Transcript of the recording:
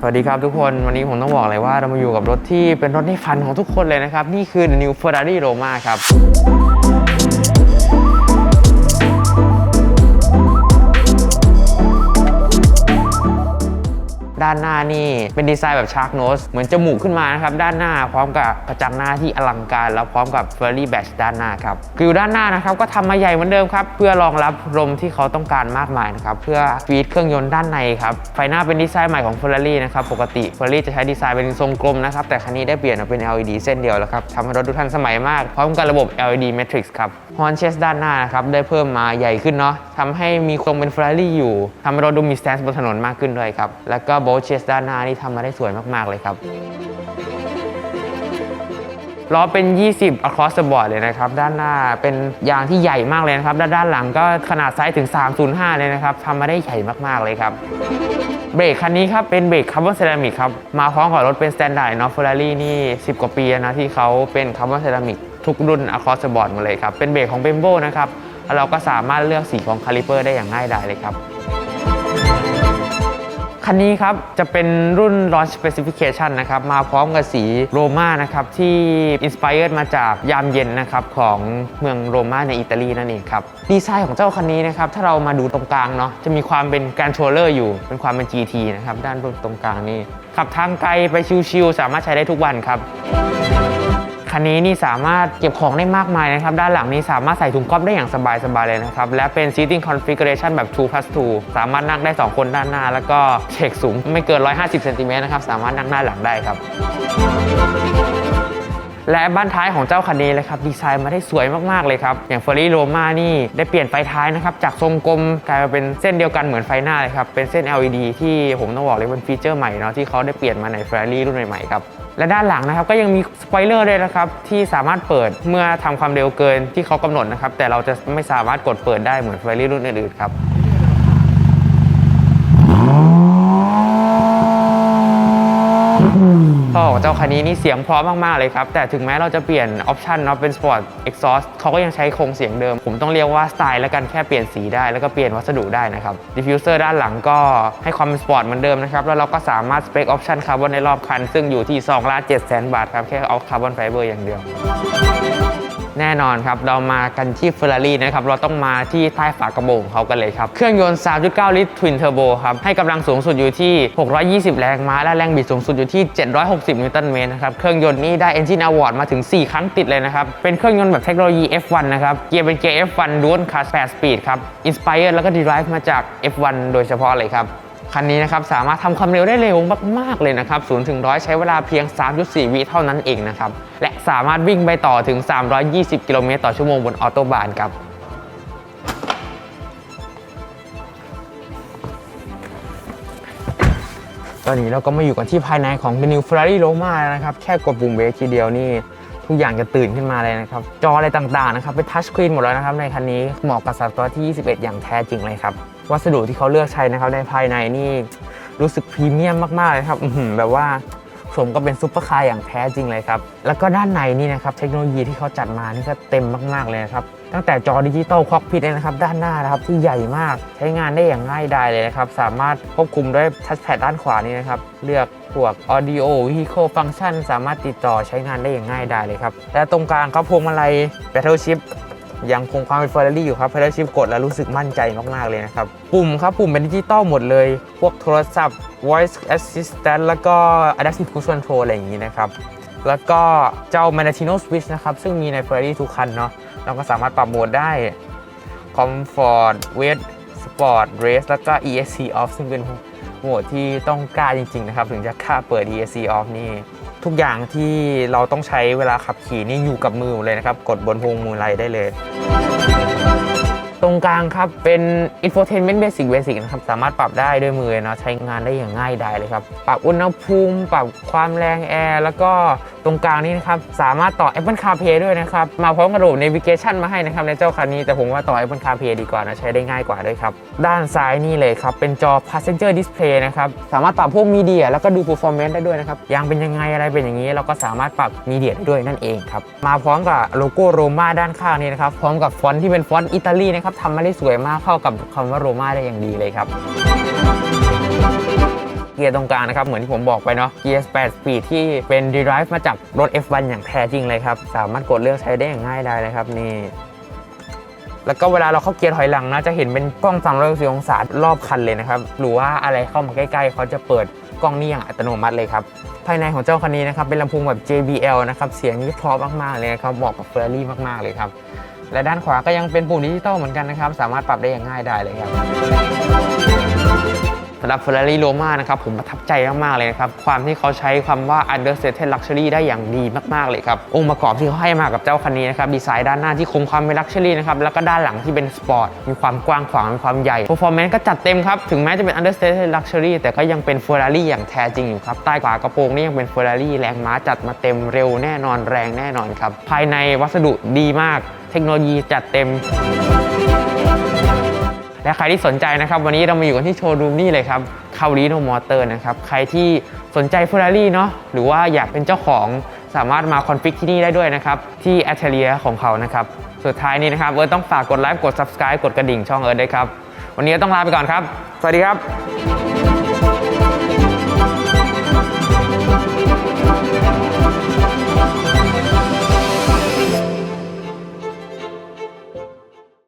สวัสดีครับทุกคนวันนี้ผมต้องบอกเลยว่าเรามาอยู่กับรถที่เป็นรถในฝันของทุกคนเลยนะครับ นี่คือ The New Ferrari Roma ครับ ด้านหน้านี่เป็นดีไซน์แบบชาร์กโนสเหมือนจมูกขึ้นมานะครับด้านหน้าพร้อมกับกระจังหน้าที่อลังการ แล้วพร้อมกับ f e r r y Badge ด้านหน้าครับกริวด้านหน้านะครับก็ทำมาใหญ่เหมือนเดิมครับเพื่อรองรับลมที่เขาต้องการมากมายนะครับเพื่อฟีดเครื่องยนต์ด้านในครับไฟหน้าเป็นดีไซน์ใหม่ของ Ferrari นะครับปกติ Ferrari จะใช้ดีไซน์เป็นทรงกลมนะครับแต่คันนี้ได้เปลี่ยนมาเป็น LED เส้นเดียวแล้วครับทำให้รถดูทันสมัยมาก พร้อมกับระบบ LED Matrix ครับฮอนเชสด้านหน้านะครับได้เพิ่มมาใหญ่ขึ้นเนาะทำให้มีทรงเป็น Ferrari อยู่ทำให้รถดูมีสแตนซ์บนถนนมากขึ้นด้วยครับแล้วก็โบเชสด้านหน้านี่ทำมาได้สวยมาก ๆ เลยครับล้อเป็น 20 across the board เลยนะครับ ด้านหน้าเป็นยางที่ใหญ่มากเลยนะครับ ด้านด้านหลังก็ขนาดไซส์ถึง 305 เลยนะครับทำมาได้ใหญ่มากๆเลยครับ เบรกคันนี้ครับ เป็นเบรกคาร์บอนเซรามิกครับ มาพร้อมกับรถเป็นสแตนดาร์ดเนาะเฟอร์รารี่นี่ 10 กว่าปีนะที่เขาเป็นคาร์บอนเซรามิกทุกรุ่น across the board หมดเลยครับ เป็นเบรกของเบมโบนะครับ เราก็สามารถเลือกสีของคาลิเปอร์ได้อย่างง่ายดายเลยครับ คันนี้ครับจะเป็นรุ่น Launch Specification นะครับมาพร้อมกับสีโรม่านะครับที่ Inspired มาจากยามเย็นนะครับของเมืองโรม่าในอิตาลีนั่นเองครับดีไซน์ของเจ้าคันนี้นะครับถ้าเรามาดูตรงกลางเนาะจะมีความเป็นการโชลเลอร์อยู่เป็นความเป็น GT นะครับด้านบนตรงกลางนี่ขับทางไกลไปชิวๆสามารถใช้ได้ทุกวันครับ คันนี้นี่สามารถเก็บของได้มากมายนะครับ ด้านหลังนี้สามารถใส่ถุงก๊อบได้อย่างสบายๆเลยนะครับ และเป็น seating configuration แบบ 2 plus 2 สามารถนั่งได้ 2 คนด้านหน้า แล้วก็เช็คสูงไม่เกิน 150 เซนติเมตรนะครับ สามารถนั่งหน้าหลังได้ครับ และบ้านท้ายของเจ้าคันนี้เลยครับดีไซน์มาได้สวยมากๆเลยครับ อย่าง f e r r a r i Roma นี่ได้เปลี่ยนไฟท้ายนะครับจากทรงกลมกลายมาเป็นเส้นเดียวกันเหมือนไฟหน้าเลยครับเป็นเส้น LED ที่ผมต้องบอกเลยเป็นฟีเจอร์ใหม่เนาะที่เขาได้เปลี่ยนมาใน Ferrari รุ่นใหม่ๆครับและด้านหลังนะครับก็ยังมีสปอยเลอร์ด้วยนะครับที่สามารถเปิดเมื่อทำความเร็วเกินที่เขากำหนดนะครับแต่เราจะไม่สามารถกดเปิดได้เหมือน Ferrari รุ่นอื่นๆครับ ท่อของเจ้าคันนี้นี่เสียงเพราะมาก ๆ เลยครับ แต่ถึงแม้เราจะเปลี่ยนออปชันเนาะเป็น Sport Exhaust เขาก็ยังใช้โครงเสียงเดิม ผมต้องเรียกว่าสไตล์และกันแค่เปลี่ยนสีได้แล้วก็เปลี่ยนวัสดุได้นะครับดิฟฟิวเซอร์ด้านหลังก็ให้ความเป็นสปอร์ตเหมือนเดิมนะครับ แล้วเราก็สามารถสเปคออปชันคาร์บอนในรอบคัน ซึ่งอยู่ที่2ล้าน7แสนบาทครับแค่เอาคาร์บอนไฟเบอร์อย่างเดียว แน่นอนครับ เรามากันที่ Ferrari นะครับ เราต้องมาที่ใต้ฝากระโปรงเขากันเลยครับ เครื่องยนต์ 3.9 ลิตร Twin Turbo ครับ ให้กำลังสูงสุดอยู่ที่ 620 แรงม้า และแรงบิดสูงสุดอยู่ที่ 760 นิวตันเมตรนะครับ เครื่องยนต์นี้ได้ Engine Award มาถึง 4 ครั้งติดเลยนะครับ เป็นเครื่องยนต์แบบเทคโนโลยี F1 นะครับ เกียร์เป็นเกียร์ F1 Dual Clutch 8 Speed ครับ Inspire แล้วก็ Derive มาจาก F1 โดยเฉพาะเลยครับ คันนี้นะครับสามารถทำความเร็วได้เร็วมากๆเลยนะครับ0ถึง100 ใช้เวลาเพียง 3.4 วิเท่านั้นเองนะครับ และสามารถวิ่งไปต่อถึง 320 กิโลเมตรต่อชั่วโมงบนออโตบานครับตอนนี้เราก็มาอยู่กันที่ภายในของ The New Ferrari Roma แล้วนะครับ แค่กดปุ่มเบรกทีเดียวนี่ ทุกอย่างจะตื่นขึ้นมาเลยนะครับ จออะไรต่างๆนะครับเป็นทัชสกรีนหมดแล้วนะครับในคันนี้เหมาะกับศตวรรษที่ 21 อย่างแท้จริงเลยครับ วัสดุที่เขาเลือกใช้นะครับในภายในนี่รู้สึกพรีเมียมมากๆเลยครับแบบว่า สมก็เป็นซุปเปอร์คาร์อย่างแท้จริงเลยครับ แล้วก็ด้านในนี่นะครับเทคโนโลยีที่เขาจัดมานี่ก็เต็มมากๆเลยนะครับ ตั้งแต่จอดิจิตอลคอกพิทเลยนะครับ ด้านหน้านะครับที่ใหญ่มากใช้งานได้อย่างง่ายดายเลยนะครับ สามารถควบคุมด้วยทัชแพดด้านขวานี้นะครับ เลือกพวก Audio Vehicle Function สามารถติดต่อใช้งานได้อย่างง่ายดายเลยครับ และตรงกลางครับพวงมาลัย Battle Shift ยังคงความเป็นเฟอร์รารี่อยู่ครับ Pedal Shift กดแล้วรู้สึกมั่นใจมาก ๆ เลยนะครับ ปุ่มครับ ปุ่มเป็นดิจิตอลหมดเลย พวกโทรศัพท์ Voice Assistant แล้วก็ Adaptive Cruise Control อะไรอย่างนี้นะครับ แล้วก็เจ้า Manatino Switch นะครับ ซึ่งมีใน Ferrari ทุกคันเนาะเราก็สามารถปรับโหมดได้ Comfort Weight Sport Race แล้วก็ ESC Off ซึ่งเป็นโหมดที่ต้องกล้าจริง ๆ นะครับ ถึงจะกล้าเปิด ESC Off นี่ ทุกอย่างที่เราต้องใช้เวลาขับขี่นี่อยู่กับมือเลยนะครับ กดบนพวงมือไรได้เลย รงกลางครับ เป็น infotainment basic basic นะครับ สามารถปรับได้ด้วยมือเนาะใช้งานได้อย่างง่ายดายเลยครับ ปรับอุณหภูมิ ปรับความแรงแอร์แล้วก็ตรงกลางนี้นะครับ สามารถต่อ Apple CarPlay ด้วยนะครับ มาพร้อมกับระบบ navigation มาให้นะครับ ในเจ้าคันนี้แต่ผมว่าต่อ Apple CarPlay ดีกว่านะใช้ได้ง่ายกว่าด้วยครับ ด้านซ้ายนี่เลยครับ เป็นจอ passenger display นะครับ สามารถปรับพวกมีเดียแล้วก็ดู performance ได้ด้วยนะครับยางเป็นยังไงอะไรเป็นอย่างนี้ เราก็สามารถปรับมีเดียได้ด้วยนั่นเองครับมาพร้อมกับโลโก้โรม่าด้านข้างนี้นะครับพร้อมกับฟอนต์ที่เป็นฟอนต์อิตาลีนะครับทำมาได้สวยมากเข้ากับคำว่าโรม่าได้อย่างดีเลยครับ เกียร์ตรงกลางนะครับ เหมือนที่ผมบอกไปเนาะเกียร์8 speed ที่เป็น derive มาจากรถ F1 อย่างแท้จริงเลยครับ สามารถกดเลือกใช้ได้อย่างง่ายดายเลยครับนี่แล้วก็เวลาเราเข้าเกียร์ถอยหลังนะจะเห็นเป็นกล้อง360องศารอบคันเลยนะครับ หรือว่าอะไรเข้ามาใกล้ๆ เขาจะเปิดกล้องนี้อย่างอัตโนมัติเลยครับ ภายในของเจ้าคันนี้นะครับเป็นลำโพงแบบ JBL นะครับ เสียงนี่เพราะมากๆเลยครับ เหมาะกับ Ferrari มากๆเลยครับ และด้านขวาก็ยังเป็นปุ่มดิจิตอลเหมือนกันนะครับ สามารถปรับได้อย่างง่ายได้เลยครับสำหรับ Ferrari Roma นะครับผมประทับใจมาก ๆ เลยนะครับ ความที่เขาใช้คำว่า understated luxury ได้อย่างดีมาก ๆ เลยครับ องค์ประกอบที่เขาให้มากับเจ้าคันนี้นะครับ ดีไซน์ด้านหน้าที่คงความเป็น luxury นะครับ แล้วก็ด้านหลังที่เป็นสปอร์ตมีความกว้างขวางมีความใหญ่ performance ก็จัดเต็มครับ ถึงแม้จะเป็น understated luxury แต่ก็ยังเป็น Ferrari อย่างแท้จริงอยู่ครับ ใต้ฝากระโปรงนี่ยังเป็น Ferrari แรงม้าจัดมาเต็มเร็วแน่นอนแรงแน่นอนครับภายในวัสดุดีมาก เทคโนโลยีจัดเต็ม และใครที่สนใจนะครับ วันนี้เรามาอยู่กันที่โชว์รูมนี่เลยครับคาริโนมอเตอร์นะครับ ใครที่สนใจ Ferrari เนาะหรือว่าอยากเป็นเจ้าของสามารถมาคอนฟิกที่นี่ได้ด้วยนะครับ ที่ a t e l i e r ของเขานะครับ สุดท้ายนี้นะครับเอิร์ต้องฝากกดไลค์กด subscribe กดกระดิ่งช่องเอิร์ด้วยครับ วันนี้ต้องลาไปก่อนครับ สวัสดีครับ